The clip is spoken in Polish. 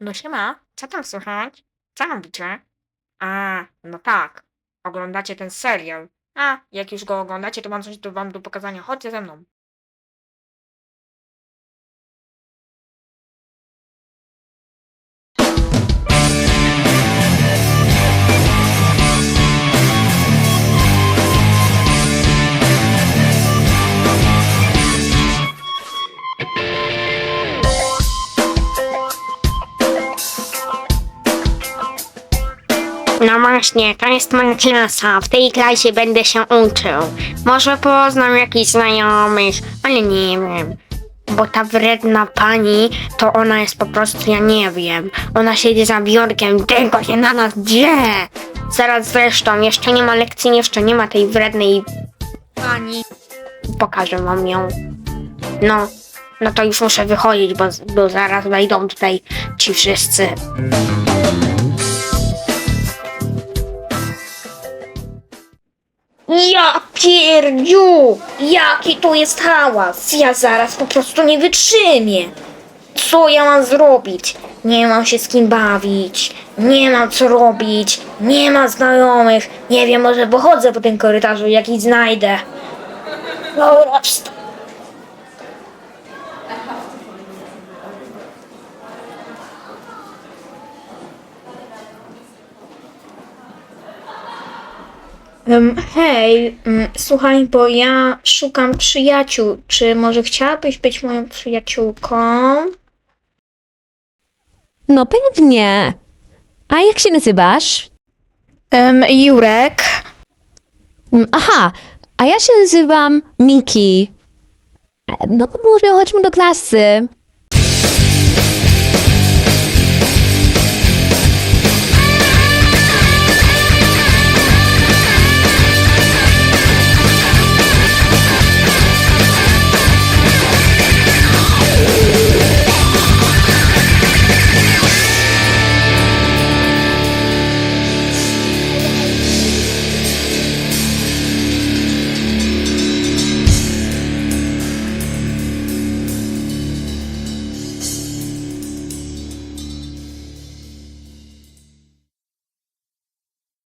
No siema, co tam słychać? Co robicie? A, no tak. Oglądacie ten serial. A, jak już go oglądacie, to mam coś do wam do pokazania. Chodźcie ze mną. No właśnie, to jest moja klasa. W tej klasie będę się uczył. Może poznam jakichś znajomych, ale nie wiem. Bo ta wredna pani, to ona jest po prostu, ja nie wiem. Ona siedzi za biurkiem, tylko się na nas drze. Zaraz zresztą, jeszcze nie ma lekcji, jeszcze nie ma tej wrednej pani. Pokażę wam ją. No, no to już muszę wychodzić, bo, bo zaraz wejdą tutaj ci wszyscy. Ja pierdziu! Jaki tu jest hałas! Ja zaraz po prostu nie wytrzymię! Co ja mam zrobić? Nie mam się z kim bawić, nie mam co robić, nie ma znajomych, nie wiem, może pochodzę po tym korytarzu jakiś znajdę. Dobra, wst- Em, hej, mm, słuchaj, bo ja szukam przyjaciół. Czy może chciałabyś być moją przyjaciółką? No pewnie. A jak się nazywasz? Um, Jurek. Mm, Aha, a ja się nazywam Miki. No to może chodźmy do klasy.